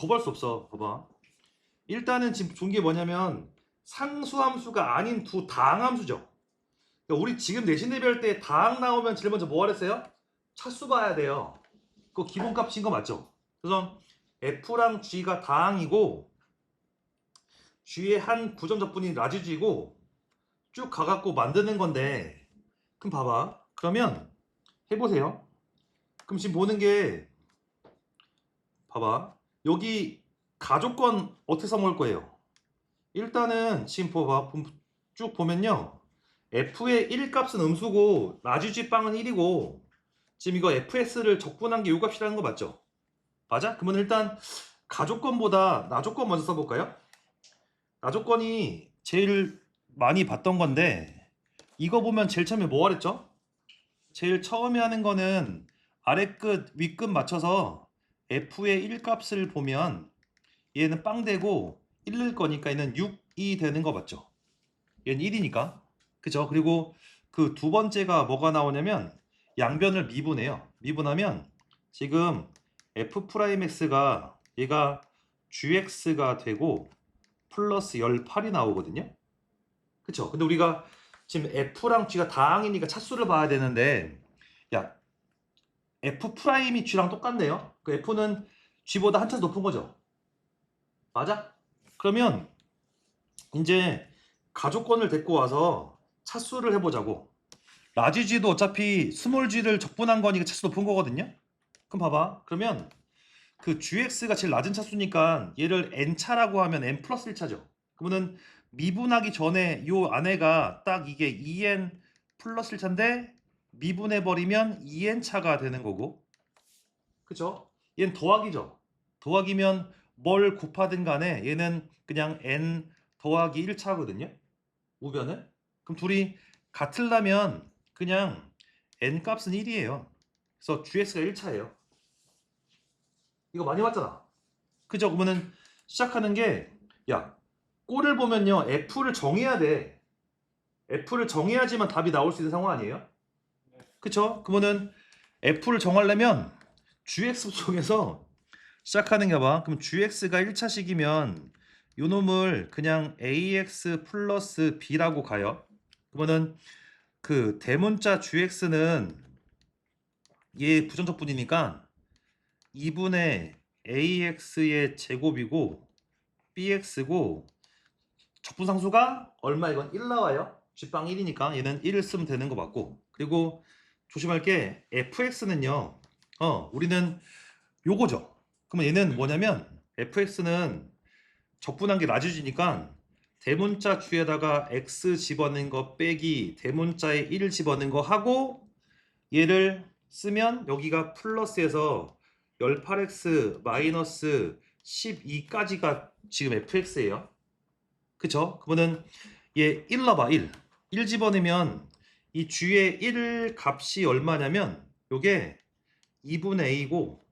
거부할 수 없어. 봐봐. 일단은 지금 좋은 게 뭐냐면 상수함수가 아닌 두 다항함수죠. 그러니까 우리 지금 내신 대비할 때 다항 나오면 제일 먼저 뭐 하랬어요? 차수 봐야 돼요. 그거 기본값인 거 맞죠? 그래서 F랑 G가 다항이고 G의 한 구점적분이 라지G고 쭉 가갖고 만드는 건데 그럼 봐봐. 그러면 해보세요. 그럼 지금 보는 게 봐봐. 여기 가족권 어떻게 써먹을 거예요? 일단은 지금 봐봐. 봄- 쭉 보면요. F의 1값은 음수고 라지G 빵은 1이고 지금 이거 FS를 적분한 게 요 값이라는 거 맞죠? 맞아? 그러면 일단 가족권보다 나조건 먼저 써볼까요? 나조건이 제일 많이 봤던 건데 이거 보면 제일 처음에 뭐 하랬죠? 제일 처음에 하는 거는 아래 끝, 위 끝 맞춰서 F의 1값을 보면 얘는 빵 되고 1일 거니까 얘는 6이 되는 거 맞죠? 얘는 1이니까. 그죠? 그리고 그 두 번째가 뭐가 나오냐면 양변을 미분해요. 미분하면 지금 F'X가 얘가 GX가 되고 플러스 18이 나오거든요. 그쵸? 근데 우리가 지금 F랑 G가 다항이니까 차수를 봐야 되는데 야 F 프라임이 G랑 똑같네요. 그 F는 G보다 한 차수 높은 거죠. 맞아? 그러면 이제 가족권을 데리고 와서 차수를 해보자고. 라지 G도 어차피 스몰 G를 적분한 거니까 차수 높은 거거든요. 그럼 봐봐. 그러면 그 GX가 제일 낮은 차수니까 얘를 N차라고 하면 N 플러스 1차죠. 그러면은 미분하기 전에 요 안에가 딱 이게 2N 플러스 1차인데 미분해 버리면 2N 차가 되는 거고. 그쵸? 얘는 더하기죠. 더하기면 뭘 곱하든 간에 얘는 그냥 N 더하기 1차거든요. 우변은. 그럼 둘이 같으려면 그냥 N 값은 1이에요. 그래서 GX가 1차예요. 이거 많이 봤잖아. 그죠? 그러면은 시작하는 게, 야, 꼴을 보면요, F를 정해야 돼. F를 정해야지만 답이 나올 수 있는 상황 아니에요? 그쵸? 그러면은 F를 정하려면 GX 속에서 시작하는 게 봐. 그럼 GX가 1차식이면 요 놈을 그냥 AX 플러스 B라고 가요. 그러면은 그 대문자 GX는 얘 부정적분이니까 2분의 AX의 제곱이고 BX고 적분상수가 얼마 이건 1 나와요. G빵 1이니까 얘는 1을 쓰면 되는 거 맞고 그리고 조심할 게 FX는요. 어, 우리는 요거죠. 그러면 얘는 뭐냐면 FX는 적분한 게 라지지니까 대문자 주에다가 X 집어넣은 거 빼기 대문자에 1 집어넣은 거 하고 얘를 쓰면 여기가 플러스에서 18x 마이너스 12까지가 지금 fx예요. 그쵸? 그러면은 얘 1 넣어봐 1. 1 집어넣으면 이 g의 1 값이 얼마냐면 요게 2분의 a고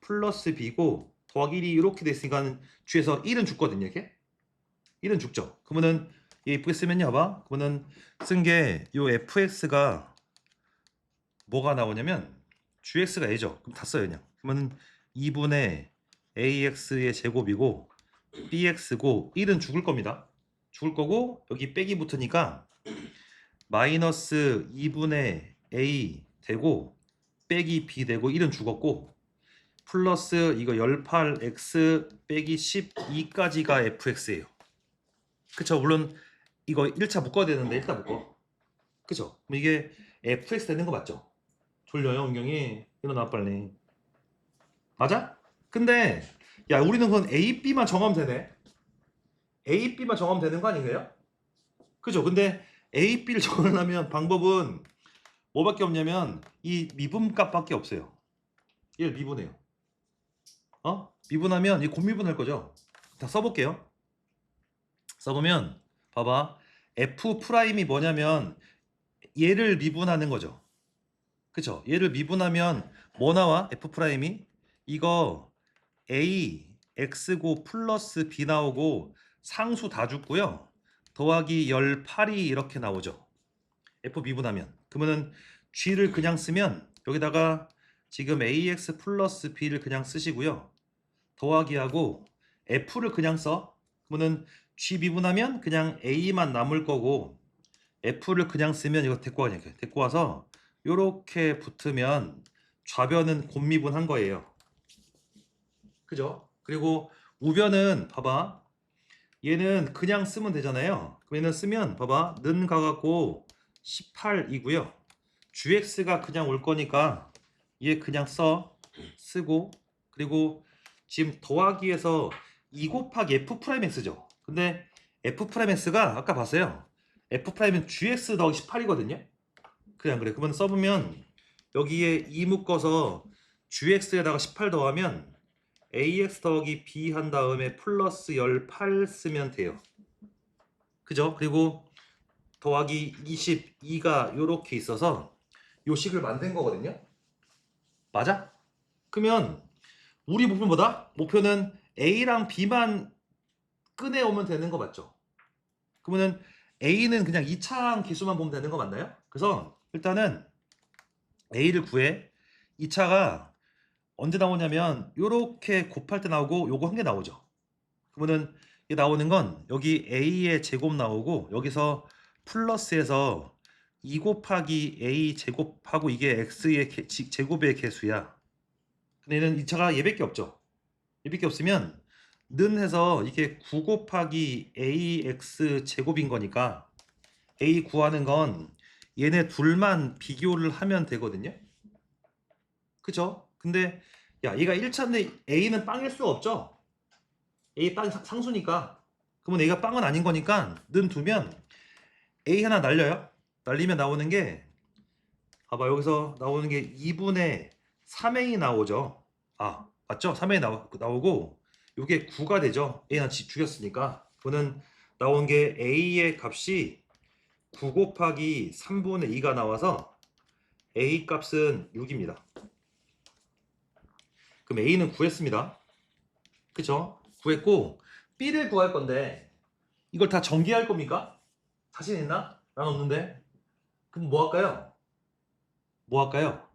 플러스 b고 더하기 1이 이렇게 됐으니까 g에서 1은 죽거든요 이렇게? 1은 죽죠. 그러면은 얘 이쁘게 쓰면요 봐봐. 그러면은 쓴 게 요 fx가 뭐가 나오냐면 gx가 a죠. 그럼 다 써요 그냥. 그러면은 2분의 ax의 제곱이고 bx고 1은 죽을 겁니다. 죽을 거고 여기 빼기 붙으니까 마이너스 2분의 a 되고 빼기 b 되고 1은 죽었고 플러스 이거 18x 빼기 12까지가 fx예요. 그쵸? 물론 이거 1차 묶어야 되는데 일단 묶어. 그쵸? 그럼 이게 fx 되는 거 맞죠? 졸려요 은경이 일어나 빨리. 맞아? 근데 야 우리는 그건 a, b만 정하면 되네. a, b만 정하면 되는 거 아닌가요? 그죠? 근데 a, b를 정하려면 방법은 뭐밖에 없냐면 이 미분값밖에 없어요. 얘를 미분해요. 어? 미분하면 이 곱미분할 거죠. 다 써볼게요. 써보면 봐봐. f 프라임이 뭐냐면 얘를 미분하는 거죠. 그쵸? 얘를 미분하면 뭐 나와? f 프라임이 이거 a x고 플러스 b 나오고 상수 다 죽고요. 더하기 18이 이렇게 나오죠. f 미분하면 그러면은 g를 그냥 쓰면 여기다가 지금 ax 플러스 b를 그냥 쓰시고요. 더하기하고 F를 그냥 써. 그러면은 G 미분하면 그냥 A만 남을 거고 F를 그냥 쓰면 이거 데리고 이렇게 데리고 와서 요렇게 붙으면 좌변은 곱미분한 거예요. 그죠? 그리고 우변은 봐봐. 얘는 그냥 쓰면 되잖아요. 그럼 얘는 쓰면 봐봐. 는 가갖고 18이고요. GX가 그냥 올 거니까 얘 그냥 써. 쓰고 그리고 지금 더하기에서 2 곱하기 F 프라임 X죠. 근데 F 프라임 X가 아까 봤어요. F 프라임은 GX 더하기 18이거든요. 그래 안 그래? 그러면 써보면 여기에 2 묶어서 GX에다가 18 더하면 AX 더하기 B 한 다음에 플러스 18 쓰면 돼요. 그죠? 그리고 더하기 22가 요렇게 있어서 요 식을 만든 거거든요. 맞아? 그러면 우리 목표는 뭐다? 목표는 A랑 B만 꺼내오면 되는 거 맞죠? 그러면은 A는 그냥 2차항 기수만 보면 되는 거 맞나요? 그래서 일단은 A를 구해. 2차가 언제 나오냐면 요렇게 곱할 때 나오고 요거 한 개 나오죠. 그러면은 이게 나오는 건 여기 A의 제곱 나오고 여기서 플러스해서 2 곱하기 A 제곱하고 이게 X의 개- 지- 제곱의 개수야. 근데 얘는 2차가 얘밖에 없죠. 얘밖에 없으면 는 해서 이게 9 곱하기 AX 제곱인 거니까 A 구하는 건 얘네 둘만 비교를 하면 되거든요. 그죠? 근데 야 얘가 1차인데 A는 빵일 수가 없죠. A 빵 상- 상수니까 그러면 A가 빵은 아닌 거니까 는 두면 A 하나 날려요. 날리면 나오는 게 봐봐 여기서 나오는 게 2분의 3A 나오죠. 아 맞죠? 3A 나오, 나오고 이게 9가 되죠. A 하나 지- 죽였으니까 그거는 나온 게 A의 값이 9 곱하기 3분의 2가 나와서 A 값은 6입니다. 그럼 A는 구했습니다. 그쵸? 구했고 B를 구할 건데 이걸 다 전개할 겁니까? 자신 있나? 난 없는데. 그럼 뭐 할까요? 뭐 할까요?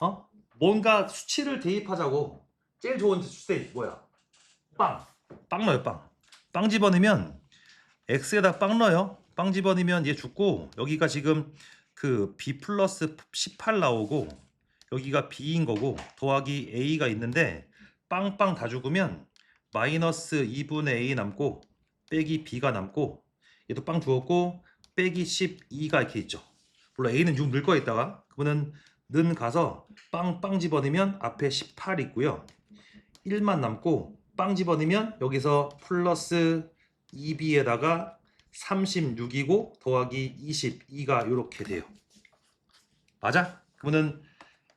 어? 뭔가 수치를 대입하자고. 제일 좋은 수치 뭐야? 빵. 빵 넣어요, 빵. 빵 집어넣으면 x에다 빵 넣어요. 빵 집어넣으면 얘 죽고 여기가 지금 그 b 플러스 18 나오고 여기가 b인 거고 더하기 a가 있는데 빵빵 다 죽으면 마이너스 2분의 a 남고 빼기 b가 남고 얘도 빵 죽었고 빼기 12가 이렇게 있죠. 물론 a는 6 넣을 거야 있다가 그러면 는 가서 빵빵 집어넣으면 앞에 18 있고요. 1만 남고 빵 집어넣으면 여기서 플러스 2b에다가 36이고 더하기 22가 이렇게 돼요. 맞아? 그러면은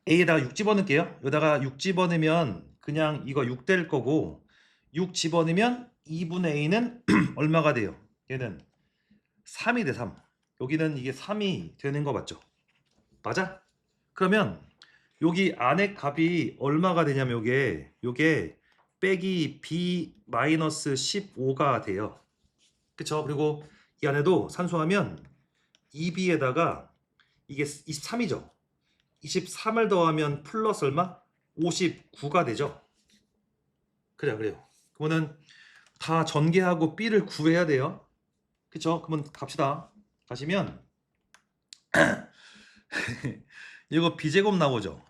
a에다가 6 집어넣을게요. 여기다가 6 집어넣으면 그냥 이거 6 될 거고 6 집어넣으면 2분의 a는 얼마가 돼요? 얘는 3이 돼 3. 여기는 이게 3이 되는 거 맞죠? 맞아? 그러면 여기 안에 값이 얼마가 되냐면 요게 요게 빼기 b 마이너스 15가 돼요. 그쵸? 그리고 이 안에도 산수하면 2b에다가 이게 23이죠. 23을 더하면 플러스 얼마? 59가 되죠. 그래요, 그래요. 그러면은 다 전개하고 b를 구해야 돼요. 그쵸? 그러면 갑시다. 가시면 이거 b제곱 나오죠.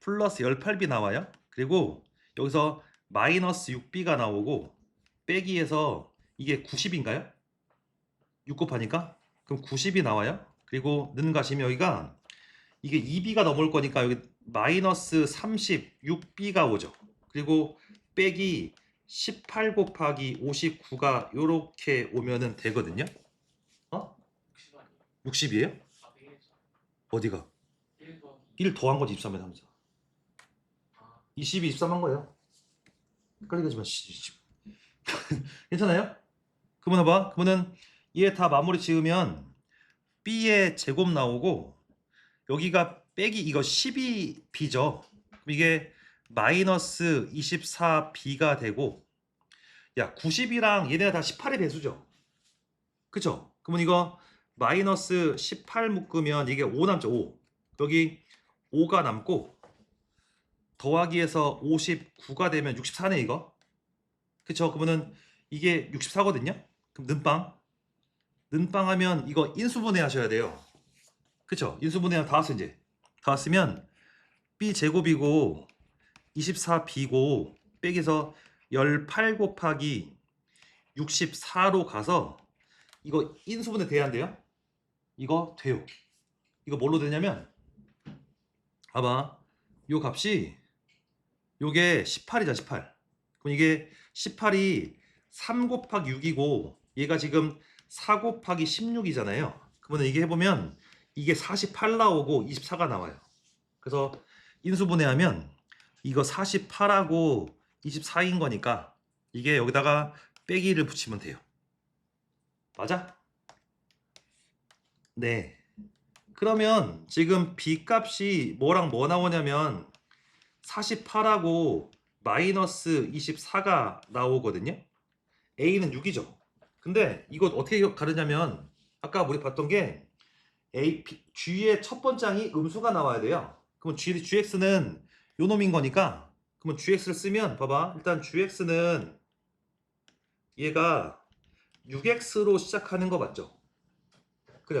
플러스 18b 나와요. 그리고 여기서 마이너스 6b가 나오고 빼기해서 이게 90인가요? 6 곱하니까 그럼 90이 나와요. 그리고 는 가시면 여기가 이게 2b가 넘을 거니까 여기 마이너스 36b가 오죠. 그리고 빼기 18 곱하기 59가 요렇게 오면은 되거든요. 어? 60 이에요? 어디가? 1 더한 거지 23에 하면서 20이 23한 거예요. 헷갈리게 하지 마. 괜찮아요? 그러면 봐. 그러면은 얘 다 마무리 지으면 B의 제곱 나오고 여기가 빼기 이거 12B죠. 그럼 이게 마이너스 24B가 되고 야 90이랑 얘네가 다 18의 배수죠. 그쵸? 그러면 이거 마이너스 18 묶으면 이게 5 남죠. 5. 여기 5가 남고 더하기에서 59가 되면 64네 이거. 그쵸? 그러면은 이게 64거든요. 그럼 는빵 는빵 하면 이거 인수분해 하셔야 돼요. 그쵸? 인수분해 다 왔어 이제. 다 왔으면 b 제곱이고 24b고 빼기서 18 곱하기 64로 가서 이거 인수분해 돼야 한대요. 이거 돼요. 이거 뭘로 되냐면 봐봐. 요 값이 요게 18이자 18. 그럼 이게 18이 3 곱하기 6이고 얘가 지금 4 곱하기 16이잖아요. 그러면 이게 해보면 이게 48 나오고 24가 나와요. 그래서 인수분해하면 이거 48하고 24인 거니까 이게 여기다가 빼기를 붙이면 돼요. 맞아? 네. 그러면 지금 b 값이 뭐랑 뭐 나오냐면 48하고 마이너스 24가 나오거든요. a는 6이죠. 근데 이거 어떻게 가르냐면 아까 우리 봤던 게 a p, g의 첫 번장이 음수가 나와야 돼요. 그러면 g, gx는 요 놈인 거니까 그러면 gx를 쓰면 봐봐 일단 gx는 얘가 6x로 시작하는 거 맞죠?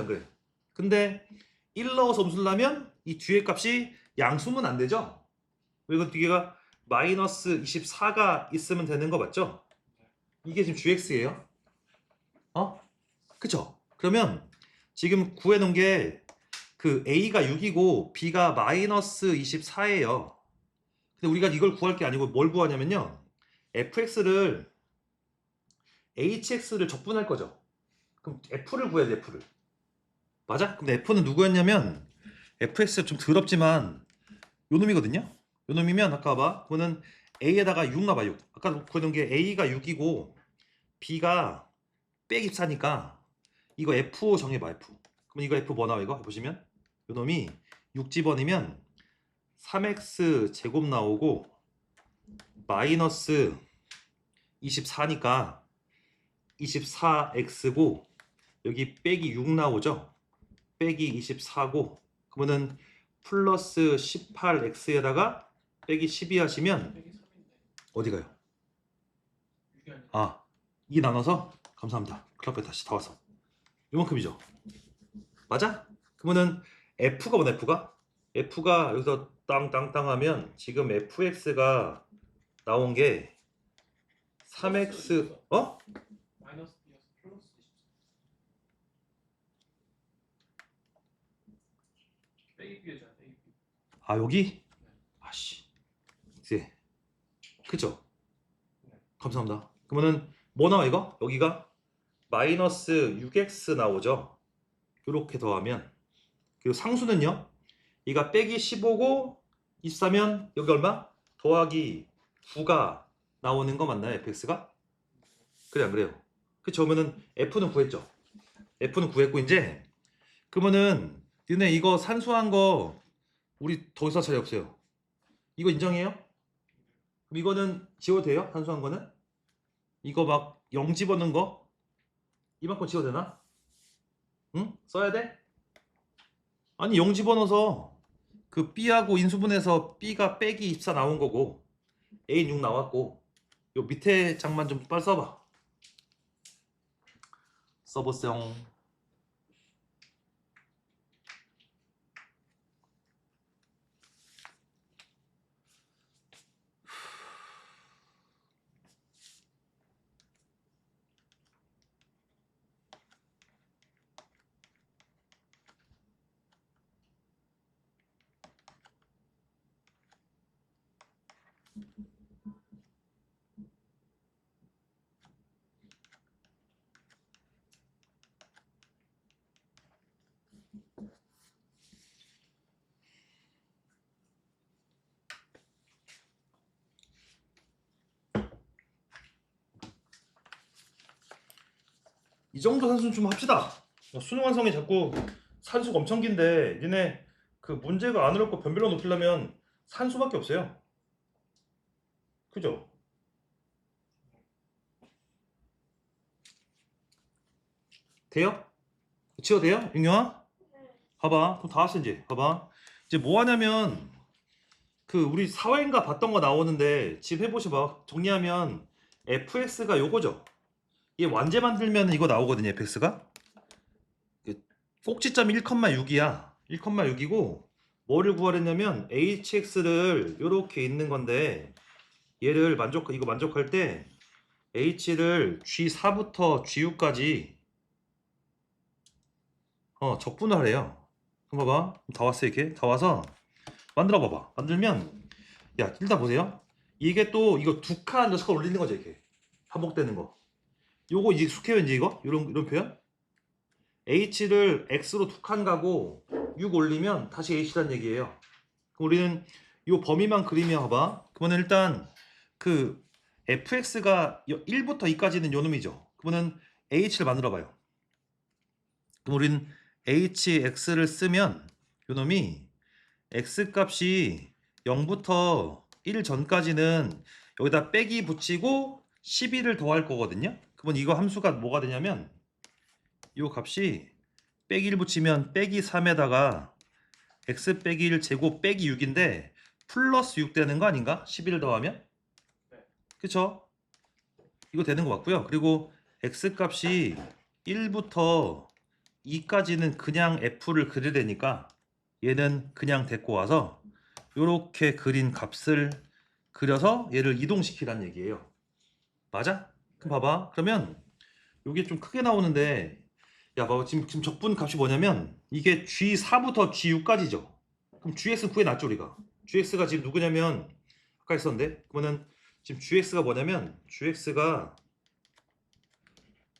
안 그래? 근데 1 넣어서 음수를 하면 이 뒤에 값이 양수면 안 되죠? 이거 뒤에가 마이너스 24가 있으면 되는 거 맞죠? 이게 지금 gx예요. 어? 그쵸? 그러면 지금 구해놓은 게 그 a가 6이고 b가 마이너스 24예요. 근데 우리가 이걸 구할 게 아니고 뭘 구하냐면요. fx를 hx를 적분할 거죠. 그럼 f를 구해야 돼, f를. 맞아? 근데 f는 누구였냐면 fx 좀 더럽지만 요 놈이거든요. 요 놈이면 아까 봐. 그거는 a에다가 6 나봐 6. 아까 구해놓은 게 a가 6이고 b가 빼기 4니까 이거 f 정해봐 f. 그럼 이거 f 뭐 나와 이거 보시면 요 놈이 6집어넣으면 3x 제곱 나오고 마이너스 24니까 24x고 여기 빼기 6 나오죠? 빼기 24고 그러면은 플러스 18x에다가 빼기 12 하시면 빼기 3인데 어디 가요? 6이 아니라 아, 2 나눠서 감사합니다. 클럽에 다시 다 왔어. 이만큼이죠. 맞아? 그러면은 F가 뭐냐 F가? F가 여기서 땅땅땅 하면 지금 fx가 나온 게 3x 어? 마이너스 B여서 플러스 24 빼기 B잖아 빼기 B 아 여기? 아씨. 네. 그죠? 감사합니다. 그러면은 뭐 나와 이거? 여기가 마이너스 6x 나오죠. 이렇게 더하면 그리고 상수는요. 이가 빼기 15고 24면 여기 얼마? 더하기 9가 나오는 거 맞나요? fx가? 그래 안 그래요? 그쵸? 그러면은 f는 구했죠. f는 구했고 이제 그러면은 니네 이거 산수한 거 우리 더 이상 차이 없어요. 이거 인정해요? 그럼 이거는 지워도 돼요? 산수한 거는? 이거 막 0 집어넣은 거? 이만큼 지워도 되나? 응? 써야 돼? 아니 0 집어넣어서 그 B하고 인수분해서 B가 빼기 24 나온 거고 A 6 나왔고 요 밑에 장만 좀 빨리 써봐 써보세요 이 정도 산수는 좀 합시다. 야, 수능 완성이 자꾸 산수가 엄청 긴데 니네 그 문제가 안 어렵고 변별로 높이려면 산수밖에 없어요. 그죠? 돼요? 지워 돼요? 윤경아? 봐봐. 그럼 다 왔어 이제. 봐봐. 이제 뭐 하냐면 그 우리 사회인가 봤던 거 나오는데 지금 해보셔봐 정리하면 fx가 요거죠 얘 완제 만들면 이거 나오거든요 fx가 그 꼭지점 1,6이야 1,6이고 뭐를 구하랬냐면 hx를 요렇게 있는 건데 얘를 만족 이거 만족할 때 h를 g4부터 g6까지 어 적분하래요. 그럼 봐봐. 다 왔어 이렇게? 다 와서 만들어 봐봐. 만들면 야 일단 보세요. 이게 또 이거 두 칸 녀석을 올리는 거죠 이렇게. 반복되는 거. 요거 이제 숙해요 이제 이거? 이런 이런 표현? H를 x로 두 칸 가고 6 올리면 다시 h란 얘기예요. 우리는 요 범위만 그리면 봐봐. 그러면 일단 그 fx가 1부터 2까지는 요 놈이죠 그러면 h를 만들어 봐요 그럼 우리는 hx를 쓰면 요 놈이 x 값이 0부터 1 전까지는 여기다 빼기 붙이고 12를 더할 거거든요. 그러면 이거 함수가 뭐가 되냐면 요 값이 빼기 1 붙이면 빼기 3에다가 x 빼기 1 제곱 빼기 6인데 플러스 6 되는 거 아닌가? 11을 더하면? 네. 그쵸? 이거 되는 거 맞고요. 그리고 x 값이 1부터 2까지는 그냥 f를 그려야 되니까 얘는 그냥 데리고 와서 이렇게 그린 값을 그려서 얘를 이동시키란 얘기예요. 맞아? 그럼 봐봐. 그러면 이게 좀 크게 나오는데 야 봐봐 지금 지금 적분 값이 뭐냐면 이게 G4부터 G6까지죠. 그럼 GX 구해놨죠 우리가. GX가 지금 누구냐면 아까 했었는데 그러면은 지금 GX가 뭐냐면 GX가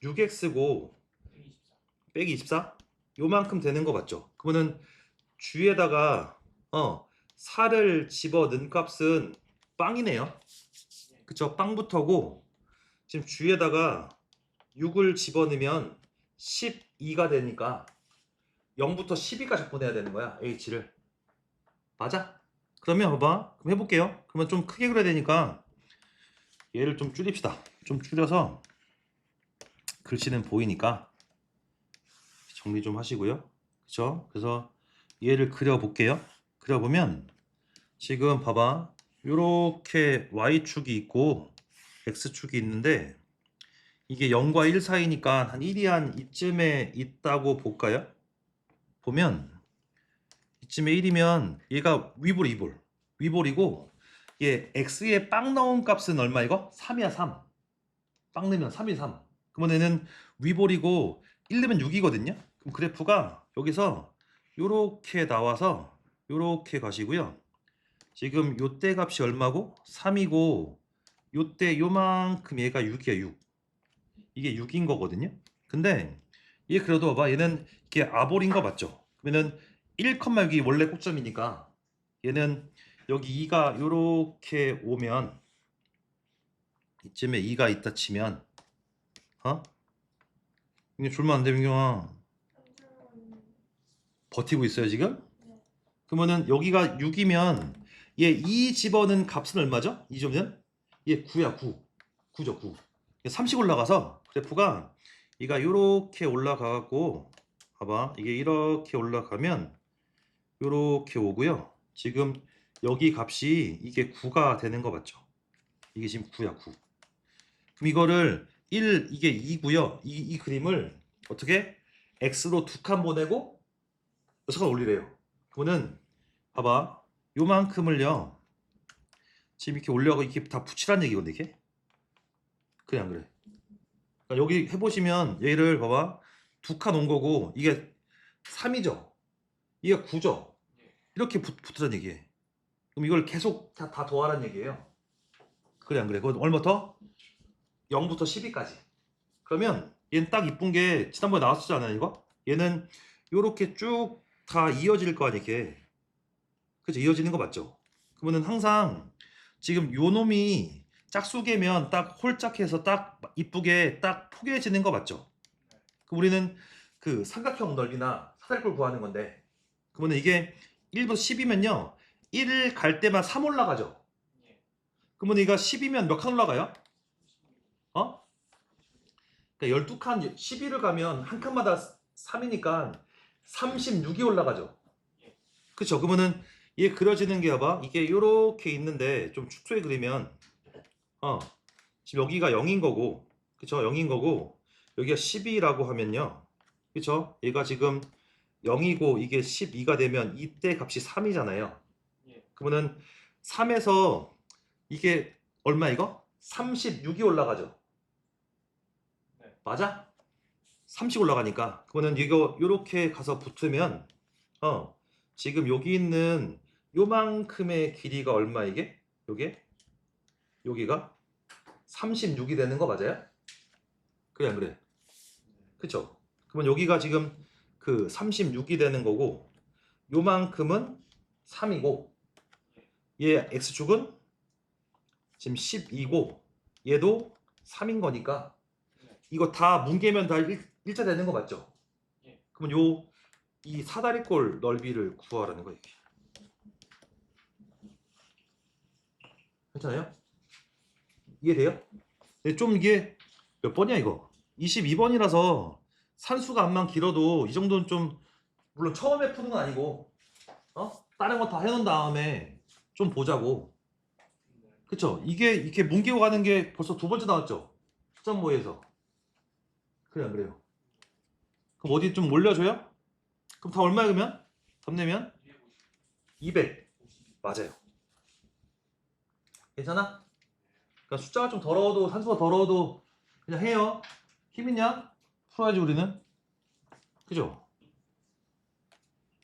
6X고 24. 빼기 24 요만큼 되는 거 맞죠? 그러면은 주에다가 어 4를 집어 넣은 값은 빵이네요. 그쵸? 빵부터고 지금 주에다가 6을 집어 넣으면 12가 되니까 0부터 12까지 보내야 되는 거야 h를 맞아? 그러면 봐봐 그럼 해볼게요 그러면 좀 크게 그려야 되니까 얘를 좀 줄입시다 좀 줄여서 글씨는 보이니까 정리 좀 하시고요. 그쵸? 그래서 얘를 그려볼게요. 그려보면 지금 봐봐. 요렇게 Y축이 있고 X축이 있는데 이게 0과 1 사이니까 한 1이 한 이쯤에 있다고 볼까요? 보면 이쯤에 1이면 얘가 위볼 위볼 위볼이고 얘 X에 빵 넣은 값은 얼마 이거? 3이야 3. 빵 넣으면 3이 3. 그러면 얘는 위볼이고 1 넣으면 6이거든요. 그럼 그래프가 여기서 요렇게 나와서 요렇게 가시고요. 지금 요때 값이 얼마고? 3이고 요때 요만큼 얘가 6이야 6. 이게 6인 거거든요. 근데 얘 그래도 봐봐 얘는 이게 아볼인 거 맞죠? 그러면은 1,6이 원래 꼭점이니까 얘는 여기 2가 요렇게 오면 이쯤에 2가 있다 치면 어? 이게 줄면 안 돼, 민경아. 버티고 있어요, 지금? 그러면은 여기가 6이면 얘 2 집어넣은 값은 얼마죠? 2점은? 얘 9야, 9. 9죠, 9. 30 올라가서 그래프가 얘가 이렇게 올라가고 봐봐. 이게 이렇게 올라가면 이렇게 오고요. 지금 여기 값이 이게 9가 되는 거 맞죠? 이게 지금 9야, 9. 그럼 이거를 1 이게 2고요. 이, 이 그림을 어떻게 x로 두 칸 보내고 여섯 칸 올리래요. 그거는 봐봐. 요만큼을요. 지금 이렇게 올려고 이렇게 다 붙이란 얘기거든 이게. 그냥 그래. 그러니까 여기 해보시면 얘를 봐봐. 두 칸 온 거고 이게 3이죠. 이게 9죠. 이렇게 붙, 붙으란 얘기해. 그럼 이걸 계속 다, 다 더하란 얘기예요. 그래 안 그래? 그건 얼마부터? 0부터 12까지. 그러면 얘는 딱 이쁜 게 지난번에 나왔었지 않아요 이거? 얘는 요렇게 쭉 다 이어질 거 아니야 이게. 그죠? 이어지는 거 맞죠? 그러면은 항상 지금 요 놈이 짝수개면 딱 홀짝해서 딱 이쁘게 딱 포개지는 거 맞죠? 그럼 우리는 그 삼각형 넓이나 사다리꼴 구하는 건데 그러면 이게 1부터 10이면요 1을 갈 때만 3 올라가죠? 예. 그러면 얘가 10이면 몇 칸 올라가요? 어? 그러니까 12칸 11을 가면 한 칸마다 3이니까 36이 올라가죠. 그렇죠. 그러면은 이게 그려지는 게 봐봐. 이게 요렇게 있는데 좀 축소해 그리면 어 지금 여기가 0인 거고 그쵸 0인 거고 여기가 12라고 하면요 그쵸 얘가 지금 0이고 이게 12가 되면 이때 값이 3이잖아요 예. 그러면은 3에서 이게 얼마 이거? 36이 올라가죠 네. 맞아? 30 올라가니까 그러면은 이거 요렇게 가서 붙으면 어 지금 여기 있는 요만큼의 길이가 얼마 이게? 요게? 여기가 36이 되는 거 맞아요? 그래 안 그래? 그쵸? 그러면 여기가 지금 그 36이 되는 거고 요만큼은 3이고 얘 x축은 지금 12고 얘도 3인 거니까 이거 다 뭉개면 다 일, 일자 되는 거 맞죠? 예. 그러면 요 이 사다리꼴 넓이를 구하라는 거예요. 괜찮아요? 이해돼요? 근데 좀 이게 몇 번이야 이거? 22번이라서 산수가 안만 길어도 이 정도는 좀 물론 처음에 푸는 건 아니고 어? 다른 거 다 해놓은 다음에 좀 보자고 네. 그쵸? 이게 이렇게 뭉개고 가는 게 벌써 두 번째 나왔죠? 수정모에서 그래 안 그래요? 그럼 어디 좀 올려줘요? 그럼 다 얼마야 그러면? 답 내면? 200 맞아요 괜찮아? 그러니까 숫자가 좀 더러워도 산수가 더러워도 그냥 해요 힘 있냐? 풀어야지 우리는 그죠?